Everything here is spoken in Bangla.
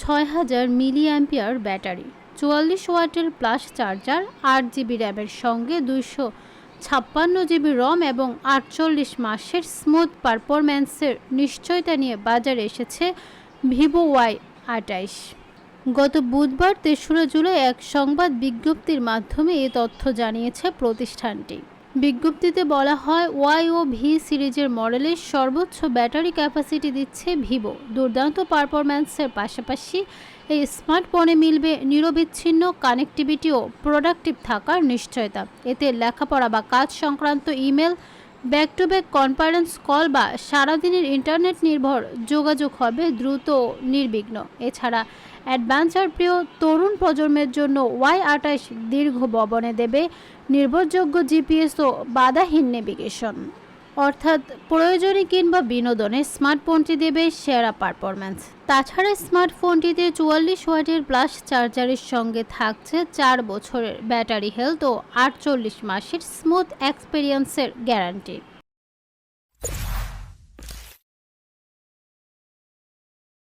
ছয় হাজার মিলি অ্যাম্পিয়ার ব্যাটারি, চুয়াল্লিশ ওয়াটের প্লাস চার্জার, আট জিবি র্যামের সঙ্গে দুইশো ছাপ্পান্ন জিবি রম এবং আটচল্লিশ মাসের স্মুথ পারফরম্যান্সের নিশ্চয়তা নিয়ে বাজারে এসেছে ভিভো ওয়াই আটাইশ গত বুধবার তেসরা জুলাই এক সংবাদ বিজ্ঞপ্তির মাধ্যমে এ তথ্য জানিয়েছে প্রতিষ্ঠানটি। বিজ্ঞপ্তিতে বলা হয় ওয়াই ও ভি সিরিজের মডেলের সর্বোচ্চ ব্যাটারি ক্যাপাসিটি দিচ্ছে ভিভো। দুর্দান্ত পারফরম্যান্সের পাশাপাশি এই স্মার্টফোনে মিলবে নিরবিচ্ছিন্ন কানেক্টিভিটি ও প্রোডাক্টিভ থাকার নিশ্চয়তা। এতে লেখাপড়া বা কাজ সংক্রান্ত email, back to back conference call বা সারাদিনের ইন্টারনেট নির্ভর যোগাযোগ হবে দ্রুত ও নির্বিঘ্ন। এছাড়া অ্যাডভেঞ্চার প্রিয় তরুণ প্রজন্মের জন্য ওয়াই আটাইশ দীর্ঘ ববনে দেবে। নির্ভরযোগ্য জিপিএস ও বাধাহীন নেভিগেশন। অর্থাৎ প্রয়োজনে কিংবা বিনোদনে স্মার্টফোনটি দেবে সেরা পারফরম্যান্স। তাছাড়া স্মার্টফোনটিতে চুয়াল্লিশ ওয়াটের প্লাস চার্জারের সঙ্গে থাকছে চার বছরের ব্যাটারি হেলথ ও আটচল্লিশ মাসের স্মুথ এক্সপিরিয়েন্সের গ্যারান্টি।